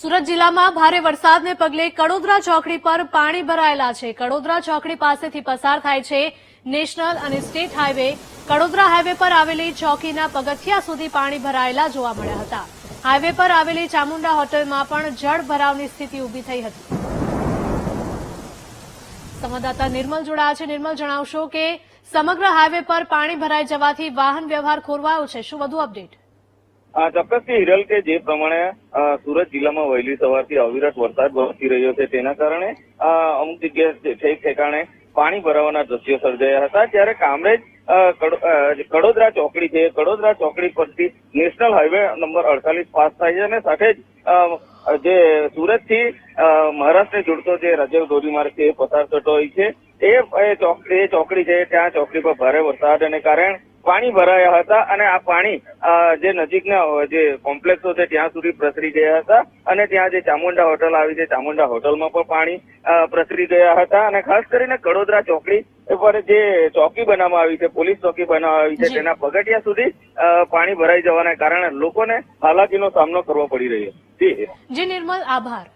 સુરત જિલ્લામાં ભારે વરસાદને પગલે કડોદરા ચોકડી પર પાણી ભરાયેલા છે. કડોદરા ચોકડી પાસેથી પસાર થાય છે નેશનલ અને સ્ટેટ હાઈવે. કડોદરા હાઈવે પર આવેલી ચોકીના પગથિયા સુધી પાણી ભરાયેલા જોવા મળ્યા હતા. હાઈવે પર આવેલી ચામુંડા હોટલમાં પણ જળ ભરાવની સ્થિતિ ઊભી થઈ હતી. સંવાદદાતા નિર્મલ જોડાયા છે. નિર્મલ, જણાવશો કે સમગ્ર હાઈવે પર પાણી ભરાઈ જવાથી વાહન વ્યવહાર ખોરવાયો છે. શું વધુ અપડેટ? ચોક્કસથી હિરલ કે જે પ્રમાણે સુરત જિલ્લામાં વહેલી સવારથી અવિરત વરસાદ વરસી રહ્યો છે તેના કારણે અમુક જગ્યાએ ઠેક ઠેકાણે પાણી ભરાવાના દ્રશ્યો સર્જાયા હતા. ત્યારે કામરેજ કડોદરા ચોકડી છે કડોદરા ચોકડી પરથી નેશનલ હાઈવે નંબર અડતાલીસ પાસ થાય છે અને સાથે જ જે સુરતથી અ, મહારાષ્ટ્રને જોડતો જે રાજ્ય ધોરીમાર્ગ છે એ પસાર થતો હોય છે. એ ચોકડી ચોકડી છે ત્યાં ચોકડી પર ભારે વરસાદને કારણે પાણી ભરાયા હતા અને આ પાણી જે નજીકના જે કોમ્પ્લેક્સો છે ત્યાં સુધી પ્રસરી ગયા હતા અને ત્યાં જે ચામુંડા હોટલ આવી છે ચામુંડા હોટલમાં પણ પાણી પ્રસરી ગયા હતા અને ખાસ કરીને કડોદરા ચોકડી પર જે ચોકી બનાવવામાં આવી છે પોલીસ ચોકી બનાવવામાં આવી છે તેના પગથિયા સુધી પાણી ભરાઈ જવાના કારણે લોકોને હાલાકીનો સામનો કરવો પડી રહ્યો જી નિર્મલ આભાર.